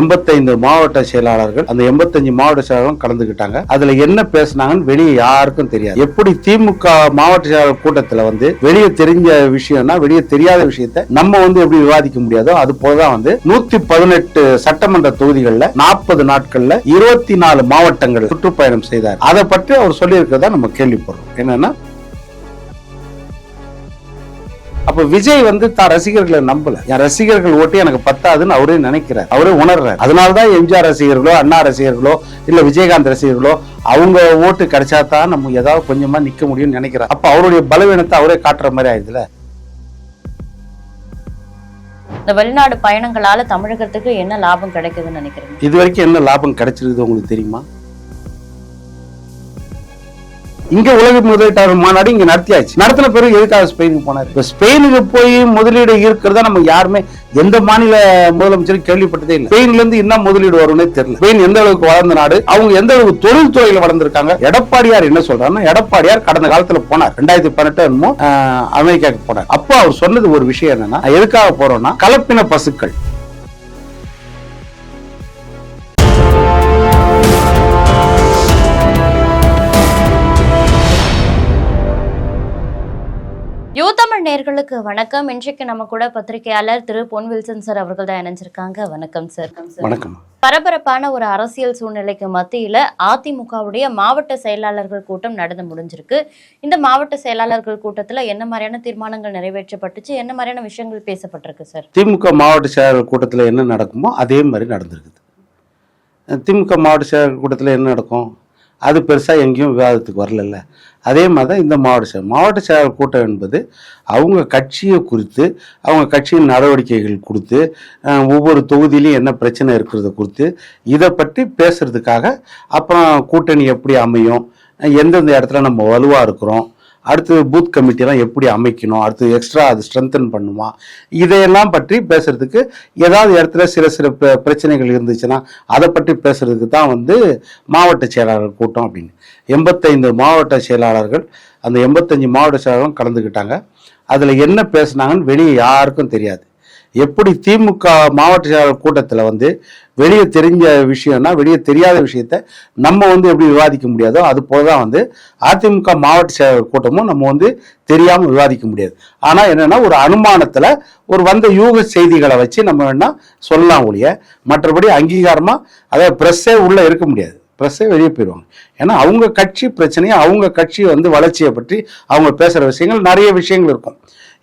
எண்பத்தைந்து மாவட்ட செயலாளர்கள் அந்த எண்பத்தஞ்சு மாவட்ட செயலாளர்களும் கலந்துக்கிட்டாங்க அதுல என்ன பேசுனாங்கன்னு வெளியே யாருக்கும் தெரியாது. எப்படி திமுக மாவட்ட செயலாளர் கூட்டத்துல வந்து வெளியே தெரிஞ்ச விஷயம்னா வெளியே தெரியாத விஷயத்த நம்ம வந்து எப்படி விவாதிக்க முடியாதோ அது போலதான் வந்து நூத்தி பதினெட்டு சட்டமன்ற தொகுதிகளில் நாற்பது நாட்கள்ல இருபத்தி நாலு மாவட்டங்கள் சுற்றுப்பயணம் செய்தார். அதை பற்றி அவர் சொல்லியிருக்கிறதா நம்ம கேள்விப்படுறோம். என்னன்னா அப்ப விஜய் வந்து தான் ரசிகர்களை நம்பல. என் ரசிகர்கள் ஓட்டு எனக்கு பத்தாதுன்னு அவரே நினைக்கிறார். அவரே உணர்றாரு. அதனாலதான் எம்ஜிஆர் ரசிகர்களோ அண்ணா ரசிகர்களோ இல்ல விஜயகாந்த் ரசிகர்களோ அவங்க ஓட்டு கிடைச்சா தான் நம்ம ஏதாவது கொஞ்சமா நிக்க முடியும்னு நினைக்கிறார். அப்ப அவருடைய பலவீனத்தை அவரே காட்டுற மாதிரி ஆயிடுதுல இந்த வெளிநாடு பயணங்களால தமிழகத்துக்கு என்ன லாபம் கிடைக்குதுன்னு நினைக்கிறீங்க? இது வரைக்கும் என்ன லாபம் கிடைச்சிருக்குது உங்களுக்கு தெரியுமா? இங்க உலக முதலீட்டாளர் மாநாடு இங்க நடத்தியாச்சு. நடத்தின பிறகு எதுக்காக ஸ்பெயினுக்கு போனார்? இப்ப ஸ்பெயினுக்கு போய் முதலீடு இருக்கிறதா நம்ம யாருமே எந்த மாநில முதலமைச்சரும் கேள்விப்பட்டதே இல்லை. ஸ்பெயின்ல இருந்து என்ன முதலீடு வரும்னே தெரியல. ஸ்பெயின் எந்த அளவுக்கு வளர்ந்த நாடு அவங்க எந்த அளவுக்கு தொழில் துறையில வளர்ந்திருக்காங்க எடப்பாடியார் என்ன சொல்றாருன்னா எடப்பாடியார் கடந்த காலத்துல போனார். ரெண்டாயிரத்தி பதினெட்டு என்னமோ அமெரிக்காவுக்கு போனார். அப்போ அவர் சொன்னது ஒரு விஷயம் என்னன்னா எதுக்காக போறோம்னா கலப்பின பசுக்கள். நேர்களுக்கு வணக்கம். இன்றைக்கு நம்ம கூட பத்திரிகையாளர் திரு பொன் வில்சன் சார் அவர்கள் தான் இணைஞ்சிருக்காங்க. வணக்கம் சார். வணக்கம். பரபரப்பான ஒரு அரசியல் சூழ்நிலைக்கு மத்தியில அதிமுகவுடைய மாவட்ட செயலாளர்கள் கூட்டம் நடந்து முடிஞ்சிருக்கு. இந்த மாவட்ட செயலாளர்கள் கூட்டத்துல என்ன மாதிரியான தீர்மானங்கள் நிறைவேற்றப்பட்டுச்சு? என்ன மாதிரியான விஷயங்கள் பேசப்பட்டிருக்கு சார்? திமுக மாவட்ட செயலாளர் கூட்டத்தில் என்ன நடக்குமோ அதே மாதிரி நடந்திருக்குது. திமுக மாவட்ட செயலாளர் கூட்டத்தில் என்ன நடக்கும்? அது பெருசாக எங்கேயும் விவாதத்துக்கு வரலல்ல. அதே மாதிரி தான் இந்த மாவட்ட செயலர். மாவட்ட செயலாளர் கூட்டம் என்பது அவங்க கட்சியை குறித்து அவங்க கட்சியின் நடவடிக்கைகள் கொடுத்து ஒவ்வொரு தொகுதியிலையும் என்ன பிரச்சனை இருக்கிறத குறித்து இதை பற்றி பேசுறதுக்காக அப்புறம் கூட்டணி எப்படி அமையும் எந்தெந்த இடத்துல நம்ம வலுவாக இருக்கிறோம் அடுத்து பூத் கமிட்டிலாம் எப்படி அமைக்கணும்? அடுத்து எக்ஸ்ட்ரா அது ஸ்ட்ரென்தன் பண்ணுமா? இதையெல்லாம் பற்றி பேசுறதுக்கு ஏதாவது இடத்துல சில சில பிரச்சனைகள் இருந்துச்சுன்னா அதை பற்றி பேசுறதுக்கு தான் வந்து மாவட்ட செயலாளர் கூட்டம் அப்படின்னு. எண்பத்தைந்து மாவட்ட செயலாளர்கள் அந்த எண்பத்தஞ்சு மாவட்ட செயலாளரும் கலந்துக்கிட்டாங்க. அதில் என்ன பேசுனாங்கன்னு வெளியே யாருக்கும் தெரியாது. எப்படி திமுக மாவட்ட செயலாளர் கூட்டத்தில் வந்து வெளியே தெரிஞ்ச விஷயம்னா வெளியே தெரியாத விஷயத்த நம்ம வந்து எப்படி விவாதிக்க முடியாதோ அது போல தான் வந்து அதிமுக மாவட்ட செயலாளர் கூட்டமும் நம்ம வந்து தெரியாமல் விவாதிக்க முடியாது. ஆனால் என்னென்னா ஒரு அனுமானத்தில் ஒரு வந்த யூக செய்திகளை வச்சு நம்ம வேணால் சொல்லலாம் ஒழிய மற்றபடி அங்கீகாரமாக அதாவது ப்ரெஸ்ஸே உள்ளே இருக்க முடியாது. ப்ரெஸ்ஸே வெளியே போயிடுவாங்க. ஏன்னா அவங்க கட்சி பிரச்சனையை அவங்க கட்சி வந்து வளர்ச்சியை பற்றி அவங்க பேசுகிற விஷயங்கள் நிறைய விஷயங்கள் இருக்கும்.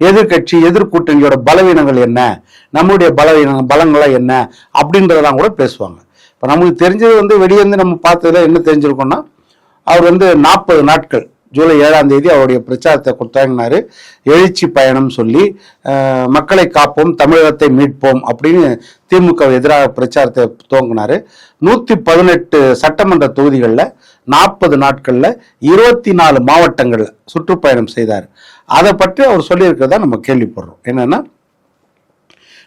எதிர்கட்சி எதிர்கூட்டணியோட பலவீனங்கள் என்ன? நம்மளுடைய பலவீன பலங்களாக என்ன? அப்படின்றதெல்லாம் கூட பேசுவாங்க. இப்போ நமக்கு தெரிஞ்சது வந்து வெளியே இருந்து நம்ம பார்த்ததுல என்ன தெரிஞ்சிருக்கோம்னா அவர் வந்து நாற்பது நாட்கள் ஜூலை ஏழாம் தேதி அவருடைய பிரச்சாரத்தை கொடுத்தாங்கினாரு எழுச்சி பயணம் சொல்லி மக்களை காப்போம் தமிழகத்தை மீட்போம் அப்படின்னு திமுக எதிராக பிரச்சாரத்தை துவங்கினாரு. நூற்றி பதினெட்டு சட்டமன்ற தொகுதிகளில் நாற்பது நாட்களில் இருபத்தி நாலு மாவட்டங்களில் சுற்றுப்பயணம் செய்தார். அதை பற்றி அவர் சொல்லியிருக்கிறதா நம்ம கேள்விப்படுறோம். என்னன்னா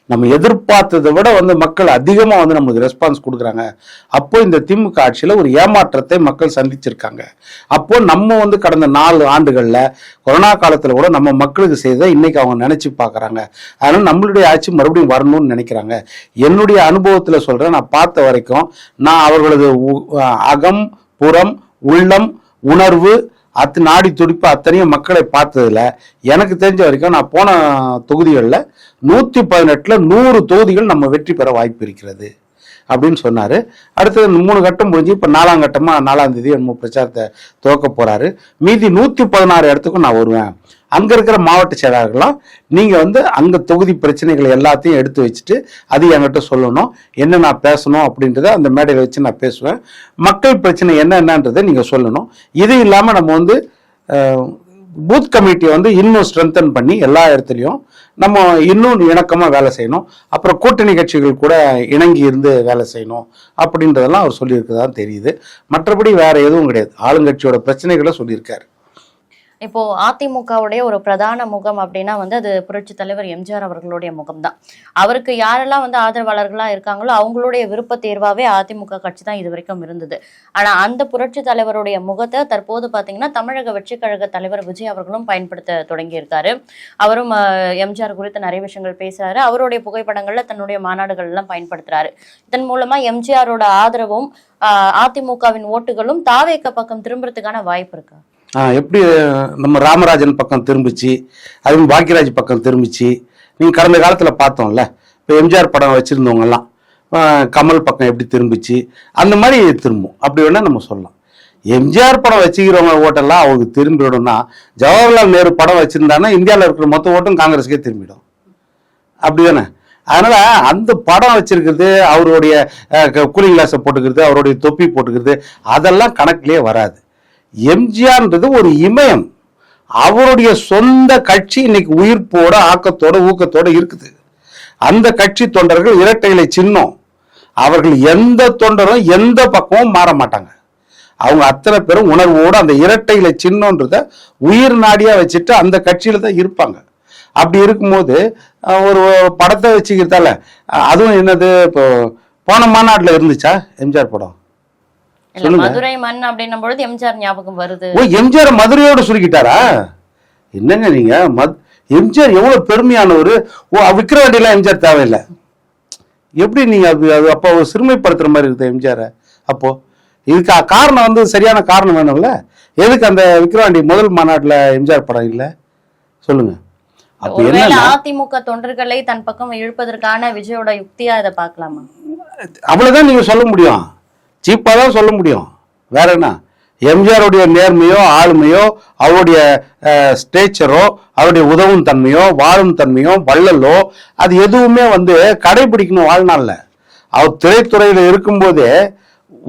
நம்ம எதிர்பார்த்ததை விட வந்து மக்கள் அதிகமாக வந்து நம்மளுக்கு ரெஸ்பான்ஸ் கொடுக்குறாங்க. அப்போ இந்த திமுக ஆட்சியில் ஒரு ஏமாற்றத்தை மக்கள் சந்திச்சிருக்காங்க. அப்போ நம்ம வந்து கடந்த நாலு ஆண்டுகளில் கொரோனா காலத்தில் கூட நம்ம மக்களுக்கு செய்த இன்னைக்கு அவங்க நினைச்சு பார்க்குறாங்க. அதனால் நம்மளுடைய ஆட்சி மறுபடியும் வரணும்னு நினைக்கிறாங்க. என்னுடைய அனுபவத்தில் சொல்கிறேன் நான் பார்த்த வரைக்கும் நான் அவர்களது உ- அகம் புறம் உள்ளம் உணர்வு அத்து நாடி துடிப்பு அத்தனையும் மக்களை பார்த்ததுல எனக்கு தெரிஞ்ச வரைக்கும் நான் போன தொகுதிகளில் நூற்றி பதினெட்டில் நூறு தொகுதிகள் நம்ம வெற்றி பெற வாய்ப்பு இருக்கிறது அப்படின்னு சொன்னார். அடுத்தது மூணு கட்டம் முடிஞ்சு இப்போ நாலாம் கட்டமாக நாலாம் தேதி நம்ம பிரச்சாரத்தை துவக்க போகிறாரு மீதி நூற்றி பதினாறு இடத்துக்கும் நான் வருவேன். அங்கே இருக்கிற மாவட்ட செயலாளர்களாம் நீங்கள் வந்து அங்க தொகுதி பிரச்சனைகளை எல்லாத்தையும் எடுத்து வச்சுட்டு அது என்கிட்ட சொல்லணும். என்ன நான் பேசணும் அப்படின்றத அந்த மேடையில் வச்சு நான் பேசுவேன். மக்கள் பிரச்சனை என்ன என்னன்றதை நீங்கள் சொல்லணும். இது இல்லாமல் நம்ம வந்து பூத் கமிட்டியை வந்து இன்னும் ஸ்ட்ரென்தன் பண்ணி எல்லா இடத்துலையும் நம்ம இன்னும் இணக்கமாக வேலை செய்யணும். அப்புறம் கூட்டணி கட்சிகள் கூட இணங்கி இருந்து வேலை செய்யணும் அப்படின்றதெல்லாம் அவர் சொல்லியிருக்கதா தெரியுது. மற்றபடி வேற எதுவும் கிடையாது. ஆளுங்கட்சியோட பிரச்சனைகளை சொல்லியிருக்காரு. இப்போ அதிமுகவுடைய ஒரு பிரதான முகம் அப்படின்னா வந்து அது புரட்சி தலைவர் எம்ஜிஆர் அவர்களுடைய முகம்தான். அவருக்கு யாரெல்லாம் வந்து ஆதரவாளர்களா இருக்காங்களோ அவங்களுடைய விருப்ப தேர்வாவே அதிமுக கட்சி தான் இது வரைக்கும் இருந்தது. ஆனா அந்த புரட்சி தலைவருடைய முகத்தை தற்போது பாத்தீங்கன்னா தமிழக வெற்றி கழக தலைவர் விஜய் அவர்களும் பயன்படுத்த தொடங்கியிருக்காரு. அவரும் எம்ஜிஆர் குறித்து நிறைய விஷயங்கள் பேசுறாரு. அவருடைய புகைப்படங்கள்ல தன்னுடைய மாநாடுகள் எல்லாம் பயன்படுத்துறாரு. இதன் மூலமா எம்ஜிஆரோட ஆதரவும் ஆஹ், அதிமுகவின் ஓட்டுகளும் தாவேக்க பக்கம் திரும்புறதுக்கான வாய்ப்பு இருக்கா? எப்படி நம்ம ராமராஜன் பக்கம் திரும்பிச்சு அதுவும் பாக்கியராஜ் பக்கம் திரும்பிச்சு நீங்கள் கடந்த காலத்தில் பார்த்தோம்ல இப்போ எம்ஜிஆர் படம் வச்சுருந்தவங்கெல்லாம் கமல் பக்கம் எப்படி திரும்பிச்சு அந்த மாதிரி திரும்பும். அப்படி வேணால் நம்ம சொல்லலாம். எம்ஜிஆர் படம் வச்சுக்கிறவங்க ஓட்டெல்லாம் அவங்க திரும்பிவிடும்னா ஜவஹர்லால் நேரு படம் வச்சுருந்தாங்கன்னா இந்தியாவில் இருக்கிற மொத்த ஓட்டும் காங்கிரஸுக்கே திரும்பிடும். அப்படிதானே? அதனால அந்த படம் வச்சிருக்கிறது அவருடைய கூலிங் கிளாஸை போட்டுக்கிறது அவருடைய தொப்பி போட்டுக்கிறது அதெல்லாம் கணக்கிலே வராது. எம்ஜிஆர்ன்றது ஒரு இமயம். அவருடைய சொந்த கட்சி இன்னைக்கு உயிர்ப்போட ஆக்கத்தோட ஊக்கத்தோட இருக்குது. அந்த கட்சி தொண்டர்கள் இரட்டைகளை சின்னம். அவர்கள் எந்த தொண்டரும் எந்த பக்கமும் மாற மாட்டாங்க. அவங்க அத்தனை பேரும் உணர்வோடு அந்த இரட்டை சின்னன்றத உயிர் நாடியா வச்சுட்டு அந்த கட்சியில தான் இருப்பாங்க. அப்படி இருக்கும்போது ஒரு படத்தை வச்சுக்கிறதால அதுவும் என்னது இப்போ போன மாநாட்டில் இருந்துச்சா எம்ஜிஆர் படம்? மதுரை மண் அப்படின்னும் பொழுது எம்ஜிஆர் ஞாபகம் வருது. ஓ எம்ஜிஆர் மதுரையோட சுருக்கிட்டாரா? என்னங்க நீங்க? மத் எம்ஜிஆர் எவ்வளவு பெருமையானவர்? ஓ விக்கிரவாண்டிலாம் எம்ஜிஆர் தேவையில்லை. எப்படி நீங்க அது அப்போ சிறுமைப்படுத்துற மாதிரி இருக்குது எம்ஜிஆர்? அப்போ இதுக்கு காரணம் வந்து சரியான காரணம் வேணும்ல? எதுக்கு அந்த விக்கிரவாண்டி முதல் மாநாட்டில் எம்ஜிஆர் படம் இல்லை? சொல்லுங்க. அப்போ அதிமுக தொண்டர்களை தன் பக்கம் இழுப்பதற்கான விஜயோட யுக்தியா இதை பார்க்கலாமா? அவ்வளவுதான் நீங்க சொல்ல முடியும். சீப்பாக தான் சொல்ல முடியும். வேற என்ன? எம்ஜிஆருடைய நேர்மையோ ஆளுமையோ அவருடைய ஸ்டேச்சரோ அவருடைய உதவும் தன்மையோ வாழும் தன்மையோ வள்ளலோ அது எதுவுமே வந்து கடைபிடிக்கணும் வாழ்நாளில். அவர் திரைத்துறையில் இருக்கும்போதே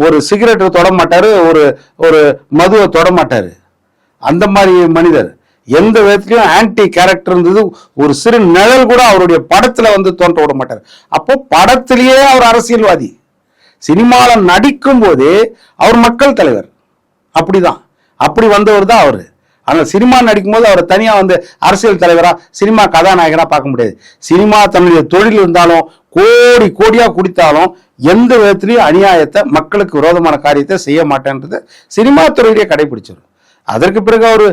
ஒரு சிகரெட்டை தொட மாட்டார் ஒரு ஒரு மதுவை தொட மாட்டார். அந்த மாதிரி மனிதர். எந்த விதத்துலையும் ஆன்டி கேரக்டர் இருந்தது ஒரு சிறு நிழல் கூட அவருடைய படத்தில் வந்து தோன்ற விட மாட்டார். அப்போ படத்திலேயே அவர் அரசியல்வாதி. சினிமாவில் நடிக்கும் போது அவர் மக்கள் தலைவர். அப்படிதான். அப்படி வந்தவர் தான் அவர். ஆனால் சினிமா நடிக்கும்போது அவர் தனியாக வந்து அரசியல் தலைவராக சினிமா கதாநாயகராக பார்க்க முடியாது. சினிமா தன்னுடைய தொழில் இருந்தாலும் கோடி கோடியாக குடித்தாலும் எந்த விதத்திலையும் அநியாயத்தை மக்களுக்கு விரோதமான காரியத்தை செய்ய மாட்டேன்றது சினிமா துறையிலேயே கடைபிடிச்சிடும் அதற்கு பிறகு அவர்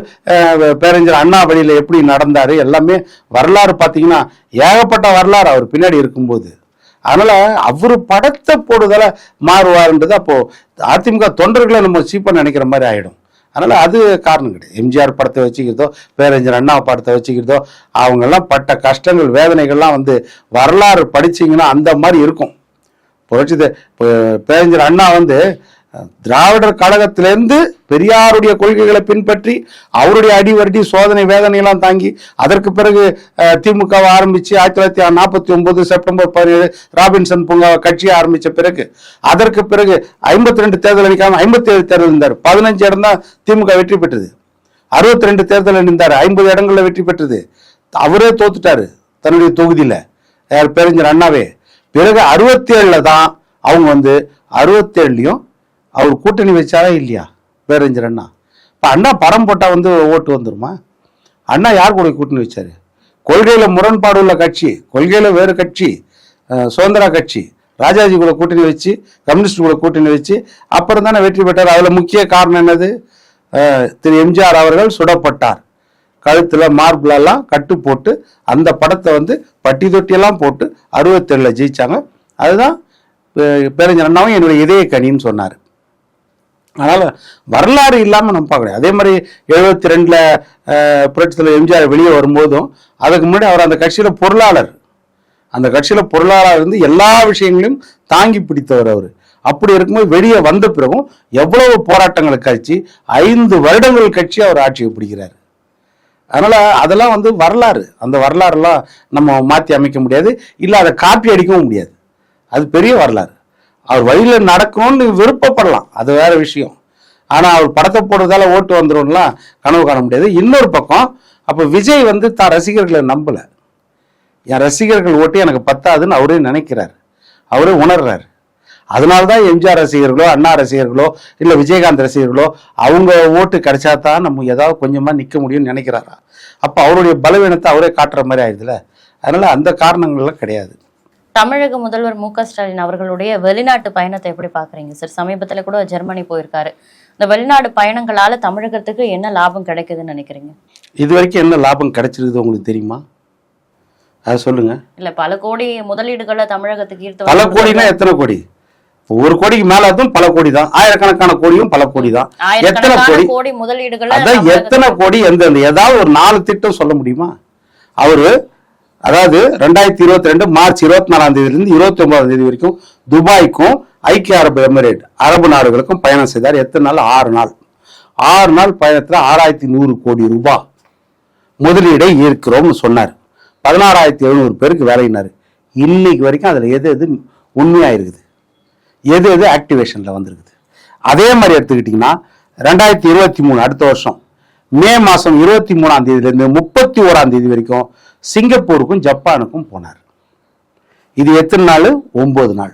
பேரஞ்சர் அண்ணா வழியில் எப்படி நடந்தார் எல்லாமே வரலாறு பார்த்தீங்கன்னா ஏகப்பட்ட வரலாறு அவர் பின்னாடி இருக்கும்போது. அதனால அவர் படத்தை போடுதல மாறுவார்ன்றது அப்போ அதிமுக தொண்டர்களை நம்ம சீப்பா நினைக்கிற மாதிரி ஆயிடும். அதனால அது காரணம் கிடையாது. எம்ஜிஆர் படத்தை வச்சுக்கிறதோ பேரஞ்சர் அண்ணா படத்தை வச்சுக்கிறதோ அவங்கெல்லாம் பட்ட கஷ்டங்கள் வேதனைகள்லாம் வந்து வரலாறு படிச்சீங்கன்னா அந்த மாதிரி இருக்கும். புரட்சி இப்போ பேரஞ்சர் அண்ணா வந்து திராவிடர் கழகத்திலிருந்து பெரியாருடைய கொள்கைகளை பின்பற்றி அவருடைய அடிவரடி சோதனை வேதனையெல்லாம் தாங்கி அதற்கு பிறகு திமுகவை ஆரம்பித்து ஆயிரத்தி தொள்ளாயிரத்தி நாற்பத்தி ஒன்பது செப்டம்பர் பதினேழு ராபின்சன் பூங்கா கட்சியை ஆரம்பித்த பிறகு அதற்கு பிறகு ஐம்பத்தி ரெண்டு தேர்தல் அடிக்காம ஐம்பத்தி ஏழு தேர்தல் இருந்தார். பதினஞ்சு இடம் தான் திமுக வெற்றி பெற்றது. அறுபத்தி ரெண்டு தேர்தல் நின்றார் ஐம்பது இடங்களில் வெற்றி பெற்றது. அவரே தோத்துட்டாரு தன்னுடைய தொகுதியில். யார்? பேரஞ்சர் அண்ணாவே. பிறகு அறுபத்தி ஏழில் தான் அவங்க வந்து அறுபத்தேழுலையும் அவர் கூட்டணி வச்சாரா இல்லையா? பேரஞ்சர் அண்ணா. இப்போ அண்ணா படம் போட்டால் வந்து ஓட்டு வந்துருமா? அண்ணா யார் கூட கூட்டணி வச்சார்? கொள்கையில் முரண்பாடு உள்ள கட்சி கொள்கையில் வேறு கட்சி சுதந்திரா கட்சி. ராஜாஜி கூட கூட்டணி வச்சு கம்யூனிஸ்ட் கூட கூட்டணி வச்சு அப்புறம் தானே வெற்றி பெற்றார். அதில் முக்கிய காரணம் என்னது? திரு எம்ஜிஆர் அவர்கள் சுடப்பட்டார். கழுத்தில் மார்பிளெல்லாம் கட்டு போட்டு அந்த படத்தை வந்து பட்டி தொட்டியெல்லாம் போட்டு அறுபத்தேழில் ஜெயிச்சாங்க. அதுதான் பேரஞ்சர் அண்ணாவும் என்னுடைய இதய கனின்னு சொன்னார். அதனால் வரலாறு இல்லாமல் நம்ம பார்க்கணும் அதே மாதிரி எழுபத்தி ரெண்டில் புரட்சித்தில் எம்ஜிஆர் வெளியே வரும்போதும் அதுக்கு முன்னாடி அவர் அந்த கட்சியில் பொருளாளர். அந்த கட்சியில் பொருளாளர் இருந்து எல்லா விஷயங்களையும் தாங்கி பிடித்தவர் அவர். அப்படி இருக்கும்போது வெளியே வந்த பிறகும் எவ்வளவு போராட்டங்கள் கழிச்சு ஐந்து வருடங்கள் கட்சி அவர் ஆட்சியை பிடிக்கிறார். அதனால் அதெல்லாம் வந்து வரலாறு. அந்த வரலாறுலாம் நம்ம மாற்றி அமைக்க முடியாது. இல்லை அதை காப்பி அடிக்கவும் முடியாது. அது பெரிய வரலாறு. அவர் வழியில் நடக்கணும்னு விருப்பப்படலாம். அது வேற விஷயம். ஆனால் அவர் படத்தை போடுறதால ஓட்டு வந்துடும்லாம் கனவு காண முடியாது. இன்னொரு பக்கம் அப்போ விஜய் வந்து தான் ரசிகர்களை நம்பல. என் ரசிகர்கள் ஓட்டு எனக்கு பத்தாதுன்னு அவரே நினைக்கிறார். அவரே உணர்றாரு. அதனால தான் எம்ஜிஆர் ரசிகர்களோ அண்ணா ரசிகர்களோ இல்லை விஜயகாந்த் ரசிகர்களோ அவங்க ஓட்டு கிடைச்சா தான் நம்ம ஏதாவது கொஞ்சமாக நிற்க முடியும்னு நினைக்கிறாரா? அப்போ அவருடைய பலவீனத்தை அவரே காட்டுற மாதிரி ஆயிடுதுல அதனால் அந்த காரணங்கள்லாம் கிடையாது. தமிழக முதல்வர் மு ஸ்டாலின் அவர்களுடைய வெளிநாட்டு பயணத்தை எப்படி பாக்குறீங்க சார் சமீபத்துல கூட ஜெர்மனி போயிருக்காரு. இந்த வெளிநாடு பயணங்களால தமிழகத்துக்கு என்ன லாபம் கிடைக்குதுன்னு நினைக்கிறீங்க? இது வரைக்கும் என்ன லாபம் கிடைச்சிருக்குது உங்களுக்கு தெரியுமா? அதை சொல்லுங்க. இல்ல பல கோடி முதலீடுகளை தமிழகத்துக்கு ஈர்த்து பல கோடினா எத்தனை கோடி? ஒரு கோடிக்கு மேல அதுவும் பல கோடி தான் ஆயிரக்கணக்கான கோடியும் பல கோடி தான் எத்தனை கோடி? கோடி முதலீடுகளை அதான் எத்தனை கோடி? எந்தெந்த? ஏதாவது ஒரு நாலு திட்டம் சொல்ல முடியுமா? அவரு அதாவது ரெண்டாயிரத்தி இருபத்தி ரெண்டு மார்ச் இருபத்தி நாலாம் தேதியிலிருந்து இருபத்தி ஒன்பதாம் தேதி வரைக்கும் துபாய்க்கும் ஐக்கிய அரபு எமிரேட் அரபு நாடுகளுக்கும் பயணம் செய்தார். எத்தனை நாள்? ஆறு நாள். ஆறு நாள் பயணத்துல ஆறாயிரத்தி நூறு கோடி ரூபாய் முதலீடை ஈர்க்கிறோம்னு சொன்னார். பதினாறாயிரத்தி எழுநூறு பேருக்கு வேலையினார். இன்னைக்கு வரைக்கும் அதுல எது எது உண்மையா இருக்குது எது எது ஆக்டிவேஷன்ல வந்திருக்குது? அதே மாதிரி எடுத்துக்கிட்டிங்கன்னா ரெண்டாயிரத்தி இருபத்தி மூணு அடுத்த வருஷம் மே மாசம் இருபத்தி மூணாம் தேதியிலிருந்து முப்பத்தி ஓராம் தேதி வரைக்கும் சிங்கப்பூருக்கும் ஜப்பானுக்கும் போனார். இது எத்தனை நாள்? ஒம்பது நாள்.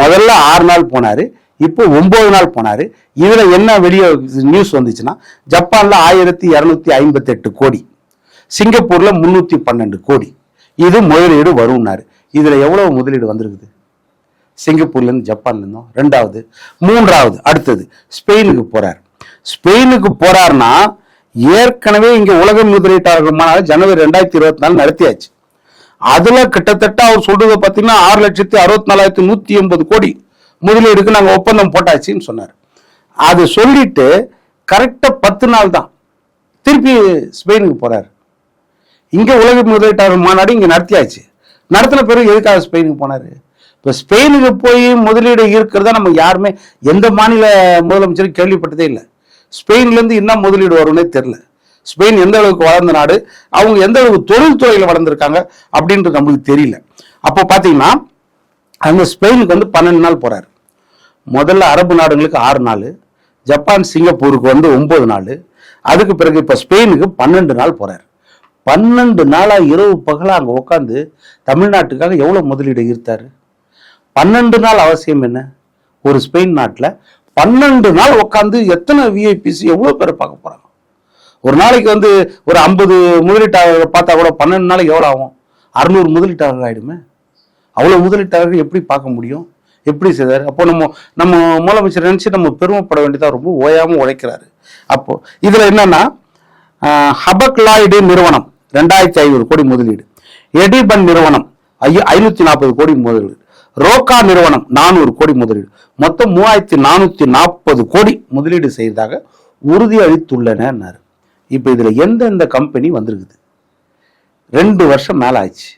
முதல்ல ஆறு நாள் போனார் இப்போ ஒம்பது நாள் போனார். இதில் என்ன வெளியே நியூஸ் வந்துச்சுன்னா ஜப்பானில் ஆயிரத்தி இரநூத்தி ஐம்பத்தெட்டு கோடி சிங்கப்பூரில் முந்நூற்றி பன்னெண்டு கோடி. இது முதலீடு வரும்னாரு. இதில் எவ்வளோ முதலீடு வந்திருக்குது? சிங்கப்பூர்லேருந்து ஜப்பான்லேருந்தும் இருந்தும் ரெண்டாவது. மூன்றாவது அடுத்தது ஸ்பெயினுக்கு போகிறார் ஸ்பெயினுக்கு போகிறாருன்னா ஏற்கனவே இங்க உலக முதலீட்டாளர்கள் மாநாடு ஜனவரி ரெண்டாயிரத்தி இருபத்தி நாலு நடத்தியாச்சு. அதுல கிட்டத்தட்ட அவர் சொல்றதை பாத்தீங்கன்னா ஆறு லட்சத்தி அறுபத்தி நாலாயிரத்தி நூத்தி எண்பது கோடி முதலீடுக்கு நாங்க ஒப்பந்தம் போட்டாச்சுன்னு சொன்னார். அது சொல்லிட்டு கரெக்டா பத்து நாள் தான் திருப்பி ஸ்பெயினுக்கு போறாரு. இங்க உலக முதலீட்டாளர் மாநாடு இங்க நடத்தியாச்சு. நடத்தின பிறகு எதுக்காக ஸ்பெயினுக்கு போனாரு? இப்ப ஸ்பெயினுக்கு போய் முதலீடு இருக்கிறதா நம்ம யாருமே எந்த மாநில முதலமைச்சரும் கேள்விப்பட்டதே இல்லை. ஸ்பெயின்லேருந்து என்ன முதலீடு வரும்னே தெரில ஸ்பெயின் எந்த அளவுக்கு வளர்ந்த நாடு அவங்க எந்த அளவுக்கு தொழில்துறையில வளர்ந்துருக்காங்க அப்படின்றது நம்மளுக்கு தெரியல. அப்போ பார்த்தீங்கன்னா அந்த ஸ்பெயினுக்கு வந்து பன்னெண்டு நாள் போகிறாரு முதல்ல அரபு நாடுகளுக்கு ஆறு நாள் ஜப்பான் சிங்கப்பூருக்கு வந்து ஒம்பது நாள் அதுக்கு பிறகு இப்போ ஸ்பெயினுக்கு பன்னெண்டு நாள் போகிறார் பன்னெண்டு நாளாக இரவு பகலாக அங்கே உட்காந்து தமிழ்நாட்டுக்காக எவ்வளோ முதலீடு ஈர்த்தார்? பன்னெண்டு நாள் அவசியம் என்ன? ஒரு ஸ்பெயின் நாட்டில் பன்னெண்டு நாள் உட்காந்து எத்தனை விஐபிசி எவ்வளோ பேர் பார்க்க போகிறாங்க ஒரு நாளைக்கு வந்து ஒரு ஐம்பது முதலீட்டாளர்கள் பார்த்தா கூட பன்னெண்டு நாளைக்கு எவ்வளோ ஆகும்? அறுநூறு முதலீட்டாளர்கள் ஆயிடுமே. அவ்வளோ முதலீட்டாளர்கள் எப்படி பார்க்க முடியும்? எப்படி செய்தார்? அப்போ நம்ம நம்ம முதலமைச்சர் நினச்சி நம்ம பெருமைப்பட வேண்டியதாக ரொம்ப ஓயாமல் உழைக்கிறாரு. அப்போது இதில் என்னென்னா ஹபக்லாய்டு நிறுவனம் ரெண்டாயிரத்தி ஐநூறு கோடி முதலீடு. எடிபன் நிறுவனம் ஐயோ ஐநூற்றி நாற்பது கோடி முதலீடு. ரோக்கா நிறுவனம் நானூறு கோடி முதலீடு. மொத்தம் மூவாயிரத்தி நானூத்தி நாற்பது கோடி முதலீடு செய்ததாக உறுதி அளித்துள்ளனர் இப்ப இதுல எந்தெந்த கம்பெனி வந்திருக்குது? ரெண்டு வருஷம் மேல ஆச்சு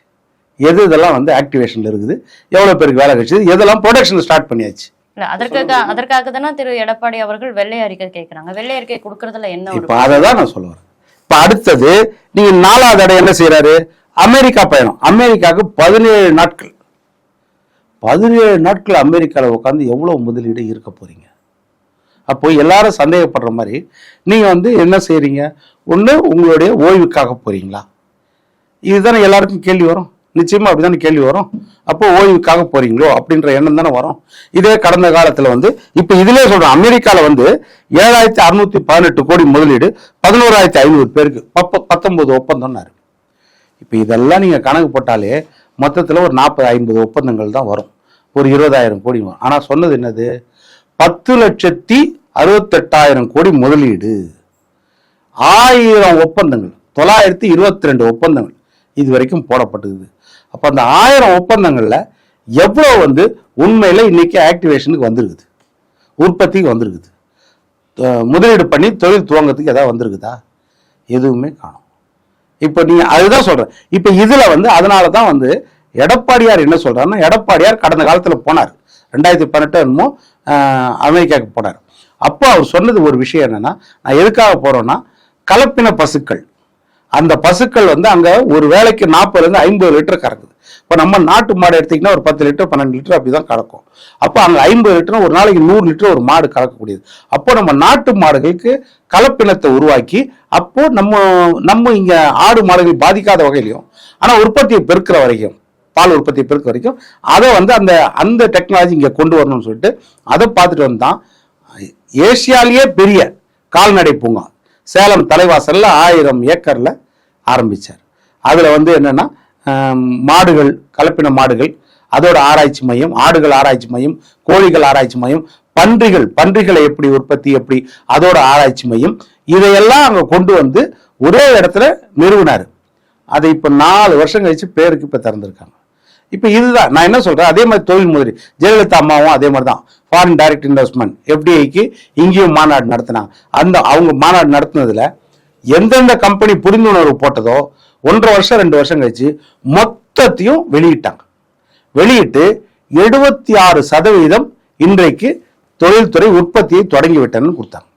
எது இதெல்லாம் வந்து ஆக்டிவேஷன்ல இருக்குது? எவ்வளவு பேருக்கு வேலை கிடைச்சது? எதெல்லாம் ப்ரொடக்ஷன் ஸ்டார்ட் பண்ணியாச்சு? இல்ல அதற்காக அதற்காக தானே திரு எடப்பாடி அவர்கள் வெள்ளை அறிக்கை கேட்கறாங்க வெள்ளை அறிக்கை கொடுக்கறதுல என்ன இப்ப அதை தான் நான் சொல்ல வரேன். இப்ப அடுத்தது நீங்க நாலாவது இடம் என்ன செய்யறாரு அமெரிக்கா பயணம். அமெரிக்காவுக்கு பதினேழு நாட்கள். பதினேழு நாட்கள் அமெரிக்காவில் உட்காந்து எவ்வளோ முதலீடு இருக்க போறீங்க? அப்போ எல்லாரும் சந்தேகப்படுற மாதிரி நீங்கள் வந்து என்ன செய்கிறீங்க ஒன்று உங்களுடைய ஓய்வுக்காக போறீங்களா? இதுதானே எல்லாருக்கும் கேள்வி வரும். நிச்சயமா அப்படிதானே கேள்வி வரும். அப்போ ஓய்வுக்காக போறீங்களோ அப்படின்ற எண்ணம் தானே வரும். இதே கடந்த காலத்தில் வந்து இப்போ இதிலே சொல்கிறோம் அமெரிக்காவில் வந்து ஏழாயிரத்தி அறுநூத்தி பதினெட்டு கோடி முதலீடு பதினோராயிரத்தி ஐநூறு பேருக்கு. பப்ப பத்தொன்பது ஒப்பந்தம்னாரு. இப்போ இதெல்லாம் நீங்கள் கணக்கு போட்டாலே மொத்தத்தில் ஒரு நாற்பது ஐம்பது ஒப்பந்தங்கள் தான் வரும். ஒரு இருபதாயிரம் கோடி ஆனால் சொன்னது என்னது? பத்து லட்சத்தி அறுபத்தெட்டாயிரம் கோடி முதலீடு. ஆயிரம் ஒப்பந்தங்கள். தொள்ளாயிரத்தி இருபத்தி ரெண்டு ஒப்பந்தங்கள் இது வரைக்கும் போடப்பட்டிருக்குது அப்போ அந்த ஆயிரம் ஒப்பந்தங்களில் எவ்வளோ வந்து உண்மையில் இன்னைக்கு ஆக்டிவேஷனுக்கு வந்திருக்குது? உற்பத்திக்கு வந்திருக்குது. முதலீடு பண்ணி தொழில் துவங்கத்துக்கு ஏதாவது வந்திருக்குதா? எதுவுமே காணும். இப்போ நீங்கள் அதுதான் சொல்கிறேன் இப்போ இதில் வந்து அதனால தான் வந்து எடப்பாடியார் என்ன சொல்கிறாருன்னா எடப்பாடியார் கடந்த காலத்தில் போனார். ரெண்டாயிரத்தி பதினெட்டு என்னமோ அமெரிக்காவுக்கு போனார். அப்போ அவர் சொன்னது ஒரு விஷயம் என்னென்னா நான் எதுக்காக போகிறோன்னா கலப்பின பசுக்கள். அந்த பசுக்கள் வந்து அங்கே ஒரு வேலைக்கு நாற்பதுலேருந்து ஐம்பது லிட்டர் கறக்குது. இப்போ நம்ம நாட்டு மாடு எடுத்தீங்கன்னா ஒரு பத்து லிட்டர் பன்னெண்டு லிட்டர் அப்படி தான் கறக்கும். அப்போ அங்கே ஐம்பது லிட்டர் ஒரு நாளைக்கு நூறு லிட்டர் ஒரு மாடு கறக்கக்கூடியது. அப்போ நம்ம நாட்டு மாடுகளுக்கு கலப்பினத்தை உருவாக்கி அப்போது நம்ம நம்ம இங்கே ஆடு மாடுகள் பாதிக்காத வகையிலையும் ஆனால் உற்பத்தியை பெருக்கிற வரைக்கும் பால் உற்பத்தி பெருக்க வரைக்கும் அதை வந்து அந்த அந்த டெக்னாலஜி இங்கே கொண்டு வரணும்னு சொல்லிட்டு அதை பார்த்துட்டு வந்தான் ஏஷியாலேயே பெரிய கால்நடை பூங்கா சேலம் தலைவாசலில் ஆயிரம் ஏக்கரில் ஆரம்பிச்சார். அதில் வந்து என்னென்னா மாடுகள் கலப்பின மாடுகள் அதோட ஆராய்ச்சி மையம் ஆடுகள் ஆராய்ச்சி மையம் கோழிகள் ஆராய்ச்சி மையம் பன்றிகள் பன்றிகளை எப்படி உற்பத்தி எப்படி அதோட ஆராய்ச்சி மையம் இதையெல்லாம் அங்கே கொண்டு வந்து ஒரே இடத்துல நிறுவினார். அதை இப்போ நாலு வருஷம் கழிச்சு பேருக்கு இப்போ திறந்துருக்காங்க. இப்ப இதுதான். நான் என்ன சொல்றேன்? அதே மாதிரி தொழில் முதலி ஜெயலலிதா அம்மாவும் அதே மாதிரி தான் ஃபாரின் டைரக்ட் இன்வெஸ்ட்மெண்ட் எஃப்டிஐக்கு இங்கேயும் மாநாடு நடத்தினாங்க. அந்த அவங்க மாநாடு நடத்தினதுல எந்தெந்த கம்பெனி புரிந்துணர்வு போட்டதோ ஒன்றரை வருஷம் ரெண்டு வருஷம் கழிச்சு மொத்தத்தையும் வெளியிட்டாங்க. வெளியிட்டு எழுபத்தி ஆறு சதவீதம் இன்றைக்கு தொழில்துறை உற்பத்தியை தொடங்கி விட்டேன்னு கொடுத்தாங்க.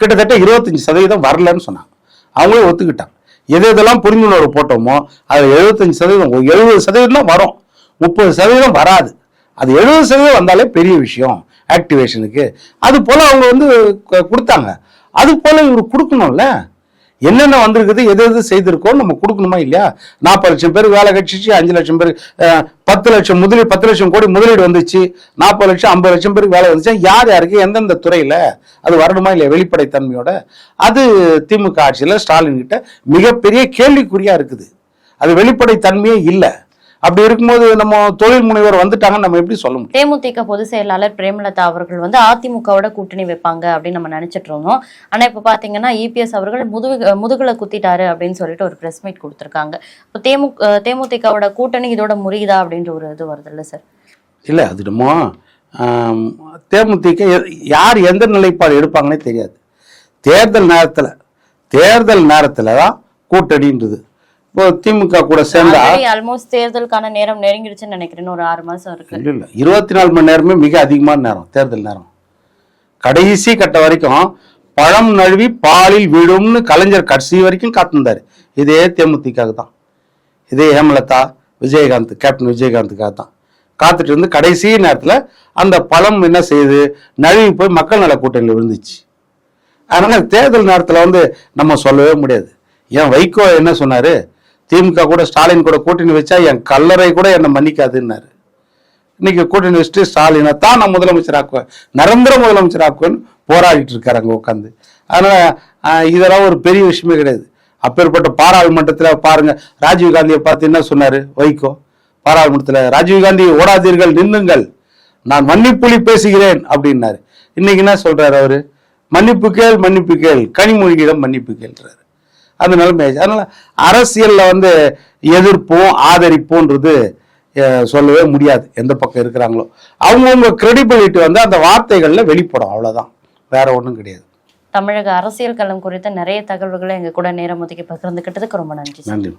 கிட்டத்தட்ட இருபத்தஞ்சு சதவீதம் வரலன்னு சொன்னாங்க. அவங்களே ஒத்துக்கிட்டாங்க. எது எதெல்லாம் புரிந்துணர்வு போட்டோமோ அதில் எழுபத்தஞ்சு சதவீதம் எழுபது சதவீதம் தான் வரும். முப்பது சதவீதம் வராது. அது எழுபது சதவீதம் வந்தாலே பெரிய விஷயம் ஆக்டிவேஷனுக்கு அது போல் அவங்க வந்து கொடுத்தாங்க. அது போல் இவர் கொடுக்கணும்ல? என்னென்ன வந்திருக்குது எது எது செய்திருக்கோம் நம்ம கொடுக்கணுமா இல்லையா? நாற்பது லட்சம் பேர் வேலை கட்சிச்சு அஞ்சு லட்சம் பேர் பத்து லட்சம் முதலீடு பத்து லட்சம் கோடி முதலீடு வந்துச்சு. நாற்பது லட்சம் ஐம்பது லட்சம் பேருக்கு வேலை வந்துச்சு. யார் யாருக்கு எந்தெந்த துறையில் அது வரணுமா இல்லையா வெளிப்படைத்தன்மையோட? அது திமுக ஆட்சியில் ஸ்டாலின் கிட்ட மிகப்பெரிய கேள்விக்குறியாக இருக்குது. அது வெளிப்படைத்தன்மையே இல்லை. அப்படி இருக்கும்போது நம்ம தொழில் முனைவர் வந்துட்டாங்கன்னு நம்ம எப்படி சொல்ல முடியும்? தேமுதிக பொதுச் செயலாளர் பிரேமலதா அவர்கள் வந்து அதிமுகவோட கூட்டணி வைப்பாங்க அப்படின்னு நம்ம நினைச்சிட்டு இருந்தோம். ஆனா இப்ப பாத்தீங்கன்னா இபிஎஸ் அவர்கள் முதுகு முதுகுல குத்திட்டாரு அப்படின்னு சொல்லிட்டு ஒரு பிரஸ் மீட் கொடுத்திருக்காங்க. இப்போ தேமு தேமுதிகவோட கூட்டணி இதோட முறியுதா அப்படின்ற ஒரு இது வருது இல்ல சார் இல்லை அது நம்ம தேமுதிக யார் எந்த நிலைப்பாடு எடுப்பாங்கன்னே தெரியாது. தேர்தல் நேரத்தில் தேர்தல் நேரத்தில் தான் கூட்டணின்றது. திமுக கூட சேர்ந்தா ஆல்மோஸ்ட் தேர்தலுக்கான நேரம் நெருங்கிடுச்சுன்னு நினைக்கிறேன். ஒரு ஆறு மாசம் இருக்கு. இல்லை இல்லை. இருபத்தி நாலு மணி நேரமே மிக அதிகமான நேரம் தேர்தல் நேரம். கடைசி கட்ட வரைக்கும் பழம் நழுவி பாலில் விழும்னு கலைஞர் கடைசி வரைக்கும் காத்திருந்தாரு. இதே தேமுதிக தான். இதே ஹேமலதா விஜயகாந்த் கேப்டன் விஜயகாந்துக்காக தான். காத்துட்டு இருந்து கடைசி நேரத்தில் அந்த பழம் என்ன செய்யுது நழுவி போய் மக்கள் நல கூட்டணியில் விழுந்துச்சு. அதனால தேர்தல் நேரத்தில் வந்து நம்ம சொல்லவே முடியாது. ஏன் வைகோ என்ன சொன்னாரு? திமுக கூட ஸ்டாலின் கூட கூட்டணி வச்சா என் கல்லறை கூட என்னை மன்னிக்காதுன்னாரு. இன்னைக்கு கூட்டணி வச்சுட்டு ஸ்டாலினை தான் நான் முதலமைச்சர் ஆக்குவேன் நிரந்தர முதலமைச்சர் ஆக்குவேன்னு போராடிட்டு இருக்காரு அங்கே உட்காந்து அதனால இதெல்லாம் ஒரு பெரிய விஷயமே கிடையாது. அப்பேற்பட்ட பாராளுமன்றத்தில் பாருங்க ராஜீவ் காந்தியை பார்த்து என்ன சொன்னாரு? வைகோ பாராளுமன்றத்தில் ராஜீவ் காந்தி ஓடாதீர்கள் நின்னுங்கள் நான் மன்னிப்புலி பேசுகிறேன் அப்படின்னாரு. இன்னைக்கு என்ன சொல்றாரு அவரு? மன்னிப்பு கேள் மன்னிப்பு கேள். கனிமொழியிடம் மன்னிப்பு கேள்றாரு. அந்த நிலைமை ஆயிடுச்சு. அதனால அரசியல்ல வந்து எதிர்ப்பும் ஆதரிப்பும்ன்றது அஹ், சொல்லவே முடியாது எந்த பக்கம் இருக்கிறாங்களோ. அவங்கவுங்க கிரெடிபிலிட்டி வந்து அந்த வார்த்தைகள்ல வெளிப்படும் அவ்வளவுதான். வேற ஒண்ணும் கிடையாது. தமிழக அரசியல் களம் குறித்த நிறைய தகவல்களை எங்க கூட நேரம் ஒதுக்கி பகிர்ந்துக்கிட்டதுக்கு ரொம்ப நன்றி நன்றி.